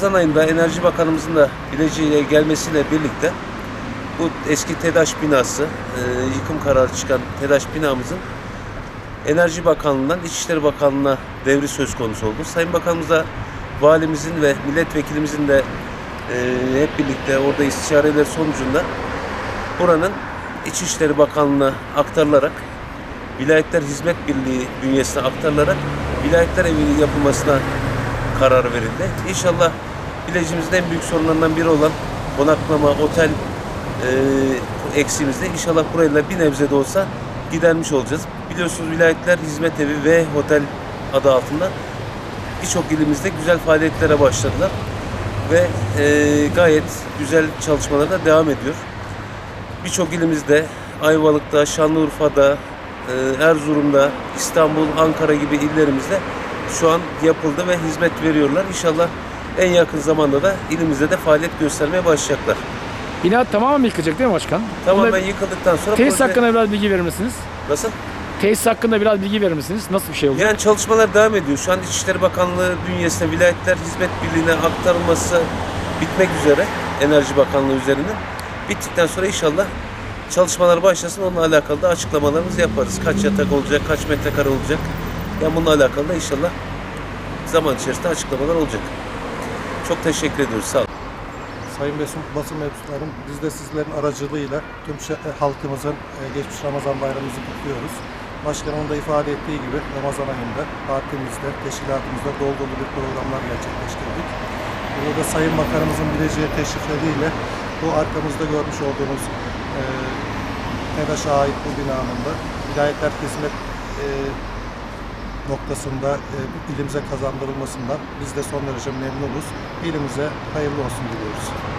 Ramazan ayında Enerji Bakanımızın da Bilecik'e gelmesiyle birlikte bu eski TEDAŞ binası, e, yıkım kararı çıkan TEDAŞ binamızın Enerji Bakanlığı'ndan İçişleri Bakanlığı'na devri söz konusu oldu. Sayın Bakanımız da valimizin ve milletvekilimizin de e, hep birlikte orada istişareler sonucunda buranın İçişleri Bakanlığı'na aktarılarak Vilayetler Hizmet Birliği bünyesine aktarılarak vilayetler evi yapılmasına karar verildi. İnşallah Bilecik'imizin en büyük sorunlarından biri olan konaklama, otel e, eksiğimizde inşallah burayla bir nebze de olsa gidermiş olacağız. Biliyorsunuz vilayetler hizmet evi ve otel adı altında birçok ilimizde güzel faaliyetlere başladılar ve e, gayet güzel çalışmalar da devam ediyor. Birçok ilimizde Ayvalık'ta, Şanlıurfa'da, e, Erzurum'da, İstanbul, Ankara gibi illerimizde şu an yapıldı ve hizmet veriyorlar. İnşallah en yakın zamanda da ilimizde de faaliyet göstermeye başlayacaklar. Bina tamamen yıkılacak değil mi başkan? Tamamen Bunda yıkıldıktan sonra Tesis proje- hakkında biraz bilgi verir misiniz? nasıl? Tesis hakkında biraz bilgi verir misiniz? Nasıl bir şey olacak? Yani çalışmalar devam ediyor. Şu an İçişleri Bakanlığı bünyesinde vilayetler hizmet birliğine aktarılması bitmek üzere Enerji Bakanlığı üzerinden. Bittikten sonra inşallah çalışmalar başlasın. Onunla alakalı da açıklamalarımızı yaparız. Kaç yatak olacak, kaç metrekare olacak. Yani bununla alakalı da inşallah zaman içerisinde açıklamalar olacak. Çok teşekkür ediyoruz. Sağ olun. Sayın basın, basın mensuplarım, biz de sizlerin aracılığıyla tüm e, halkımızın e, geçmiş Ramazan bayramımızı kutluyoruz. Başkanımın da ifade ettiği gibi Ramazan ayında partimizde, teşkilatımızda dolu dolu bir programlar gerçekleştirdik. Burada da Sayın Bakanımızın bileceği teşrifleriyle bu arkamızda görmüş olduğunuz e, TEDAŞ'a ait bu binanın da vilayetler hizmet e, noktasında e, ilimize kazandırılmasından biz de son derece memnunuz. İlimize hayırlı olsun diliyoruz.